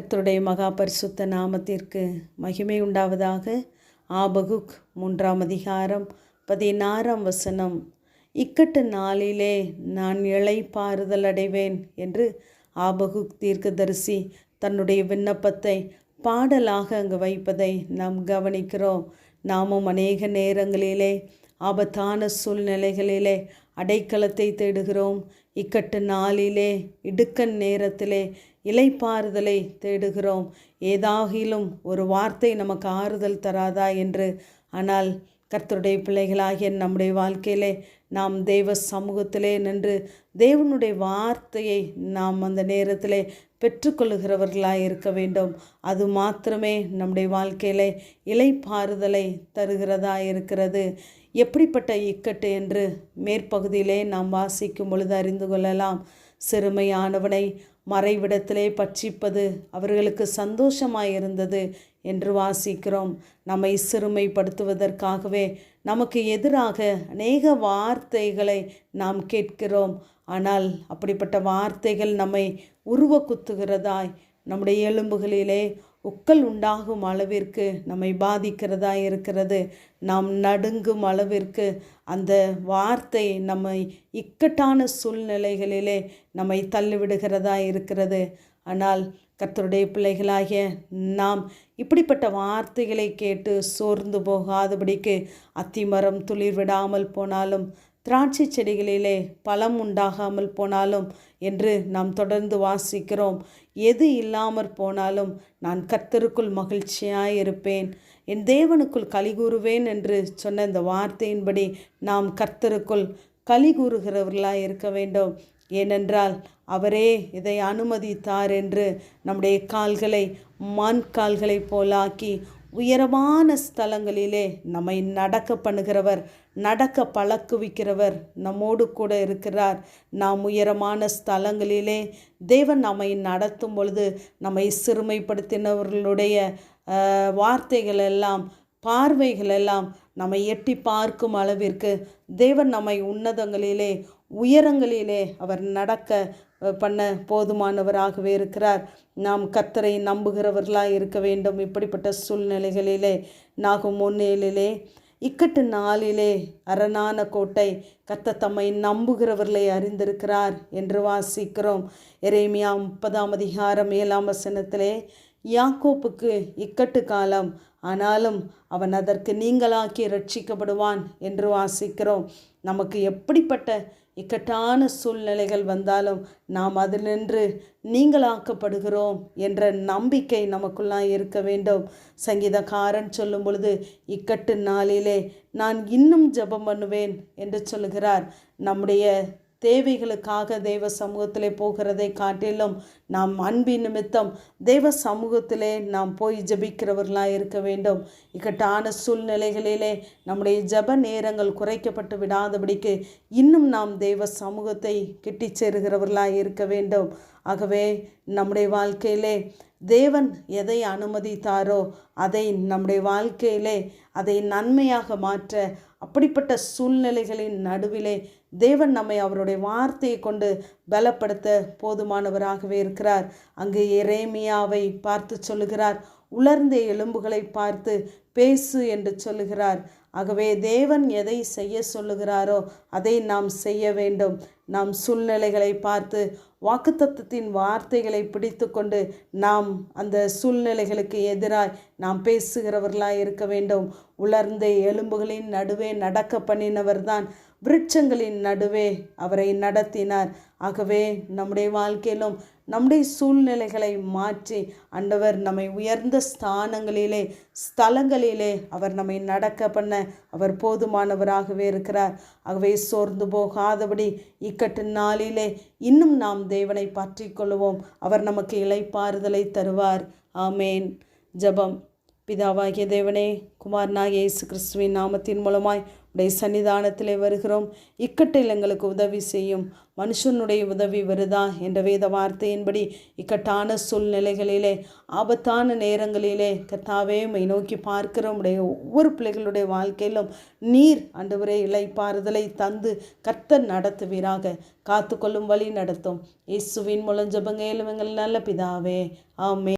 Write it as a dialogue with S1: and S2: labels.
S1: கத்தருடைய மகா பரிசுத்த நாமத்திற்கு மகிமை உண்டாவதாக. ஆபகுக் மூன்றாம் அதிகாரம் பதினாறாம் வசனம். இக்கட்டு நாளிலே நான் இளைப்பாறுதல் அடைவேன் என்று ஆபகுக் தீர்க்கதரிசி தன்னுடைய விண்ணப்பத்தை பாடலாக அங்கு வைப்பதை நாம் கவனிக்கிறோம். நாமும் அநேக நேரங்களிலே ஆபத்தான சூழ்நிலைகளிலே அடைக்கலத்தை தேடுகிறோம். இக்கட்டு நாளிலே இடுக்கன் நேரத்திலே இலைப்பாறுதலை தேடுகிறோம். ஏதாகிலும் ஒரு வார்த்தை நமக்கு ஆறுதல் தராதா என்று? ஆனால் கர்த்தருடைய பிள்ளைகளாகிய நம்முடைய வாழ்க்கையிலே நாம் தெய்வ சமூகத்திலே நின்று தேவனுடைய வார்த்தையை நாம் அந்த நேரத்திலே பெற்றுக்கொள்ளுகிறவர்களாக இருக்க வேண்டும். அது மாத்திரமே நம்முடைய வாழ்க்கையிலே இலைப்பாறுதலை தருகிறதா இருக்கிறது. எப்படிப்பட்ட இக்கட்டு என்று மேற்பகுதியிலே நாம் வாசிக்கும் பொழுது அறிந்து கொள்ளலாம். சிறுமையானவனை மறைவிடத்திலே பட்சிப்பது அவர்களுக்கு சந்தோஷமாயிருந்தது என்று வாசிக்கிறோம். நம்மை சிறுமைப்படுத்துவதற்காகவே நமக்கு எதிராக அநேக வார்த்தைகளை நாம் கேட்கிறோம். ஆனால் அப்படிப்பட்ட வார்த்தைகள் நம்மை உருவ குத்துகிறதாய் நம்முடைய எலும்புகளிலே உக்கல் உண்டாகும் அளவிற்கு நம்மை பாதிக்கிறதா இருக்கிறது. நாம் நடுங்கும் அளவிற்கு அந்த வார்த்தை நம்மை இக்கட்டான சூழ்நிலைகளிலே நம்மை தள்ளிவிடுகிறதா இருக்கிறது. ஆனால் கர்த்தருடைய பிள்ளைகளாகிய நாம் இப்படிப்பட்ட வார்த்தைகளை கேட்டு சோர்ந்து போகாதபடிக்கு அத்திமரம் துளிர் விடாமல் போனாலும் திராட்சை செடிகளிலே பழம் உண்டாகாமல் போனாலும் என்று நாம் தொடர்ந்து வாசிக்கிறோம். எது இல்லாமற் போனாலும் நான் கர்த்தருக்குள் மகிழ்ச்சியாய் இருப்பேன் என் தேவனுக்குள் களி கூறுவேன் என்று சொன்ன இந்த வார்த்தையின்படி நாம் கர்த்தருக்குள் களி கூறுகிறவர்களாக இருக்க வேண்டும். ஏனென்றால் அவரே இதை அனுமதித்தார் என்று நம்முடைய கால்களை மண் கால்களை போலாக்கி உயரமான ஸ்தலங்களிலே நம்மை நடக்க பண்ணுகிறவர் நடக்க பழக்குவிக்கிறவர் நம்மோடு கூட இருக்கிறார். நாம் உயரமான ஸ்தலங்களிலே தேவன் நம்மை நடத்தும் பொழுது நம்மை சிறுமைப்படுத்தினவர்களுடைய வார்த்தைகள் எல்லாம் பார்வைகள் எல்லாம் நம்மை எட்டி பார்க்கும் அளவிற்கு தேவன் நம்மை உன்னதங்களிலே உயரங்களிலே அவர் நடக்க பண்ண போதுமானவராகவே இருக்கிறார். நாம் கத்தரை நம்புகிறவர்களாக இருக்க வேண்டும். இப்படிப்பட்ட சூழ்நிலைகளிலே நாகும் முன்னேலிலே இக்கட்டு நாளிலே அரணான கோட்டை கத்த தம்மை நம்புகிறவர்களை அறிந்திருக்கிறார் என்று வாசிக்கிறோம். எரேமியா முப்பதாம் அதிகாரம் ஏழாம் வசனத்திலே யாக்கோப்புக்கு இக்கட்டு காலம் ஆனாலும் அவன் அதற்கு நீங்களாக்கி ரட்சிக்கப்படுவான் என்று வாசிக்கிறோம். நமக்கு எப்படிப்பட்ட இக்கட்டான சூழ்நிலைகள் வந்தாலும் நாம் அதில் நின்று நீங்களாக்கப்படுகிறோம் என்ற நம்பிக்கை நமக்குள்ளாக இருக்க வேண்டும். சங்கீதக்காரன் சொல்லும் பொழுது இக்கட்டு நாளிலே நான் இன்னும் ஜபம் பண்ணுவேன் என்று சொல்லுகிறார். நம்முடைய தேவைகளுக்காக தெய்வ சமூகத்திலே போகிறதை காட்டிலும் நாம் அன்பின் நிமித்தம் தெய்வ சமூகத்திலே நாம் போய் ஜபிக்கிறவர்களாக இருக்க வேண்டும். இக்கட்டான சூழ்நிலைகளிலே நம்முடைய ஜப நேரங்கள் குறைக்கப்பட்டு விடாதபடிக்கு இன்னும் நாம் தெய்வ சமூகத்தை கிட்டிச் சேருகிறவர்களாக இருக்க வேண்டும். ஆகவே நம்முடைய வாழ்க்கையிலே தேவன் எதை அனுமதித்தாரோ அதை நம்முடைய வாழ்க்கையிலே அதை நன்மையாக மாற்ற அப்படிப்பட்ட சூழ்நிலைகளின் நடுவிலே தேவன் நம்மை அவருடைய வார்த்தையை கொண்டு பலப்படுத்த போதுமானவராகவே இருக்கிறார். அங்கு எரேமியாவை பார்த்து சொல்லுகிறார் உலர்ந்த எலும்புகளை பார்த்து பேசு என்று சொல்லுகிறார். ஆகவே தேவன் எதை செய்ய சொல்லுகிறாரோ அதை நாம் செய்ய வேண்டும். நாம் சூழ்நிலைகளை பார்த்து வாக்குத்தத்தின் வார்த்தைகளை பிடித்து கொண்டு நாம் அந்த சூழ்நிலைகளுக்கு எதிராக நாம் பேசுகிறவர்களாக இருக்க வேண்டும். உலர்ந்த எலும்புகளின் நடுவே நடக்க பண்ணினவர்தான் விருட்சங்களின் நடுவே அவரை நடத்தினார். ஆகவே நம்முடைய வாழ்க்கையிலும் நம்முடைய சூழ்நிலைகளை மாற்றி அண்டவர் நம்மை உயர்ந்த ஸ்தானங்களிலே ஸ்தலங்களிலே அவர் நம்மை நடக்க பண்ண அவர் போதுமானவராகவே இருக்கிறார். ஆகவே சோர்ந்து போகாதபடி இக்கட்டு நாளிலே இன்னும் நாம் தேவனை பற்றி கொள்வோம் அவர் நமக்கு இலைப்பாறுதலை தருவார். ஆமேன். ஜபம். பிதாவாகிய தேவனே குமாரனாகிய இயேசு கிறிஸ்துவின் நாமத்தின் மூலமாய் உடைய சன்னிதானத்திலே வருகிறோம். இக்கட்டில் எங்களுக்கு உதவி செய்யும். மனுஷனுடைய உதவி வருதா என்ற வேத வார்த்தையின்படி இக்கட்டான சூழ்நிலைகளிலே ஆபத்தான நேரங்களிலே கர்த்தாவே மை நோக்கி பார்க்கிறோம் உடைய ஒவ்வொரு பிள்ளைகளுடைய வாழ்க்கையிலும் நீர் அண்டவரே இலைப்பாறுதலை தந்து கர்த்தர் நடத்துவீராக. காத்து கொள்ளும் வழி நடத்தும். இயேசுவின் மூலம் ஜபங்கையிலும் எங்கள் நல்ல பிதாவே. ஆமே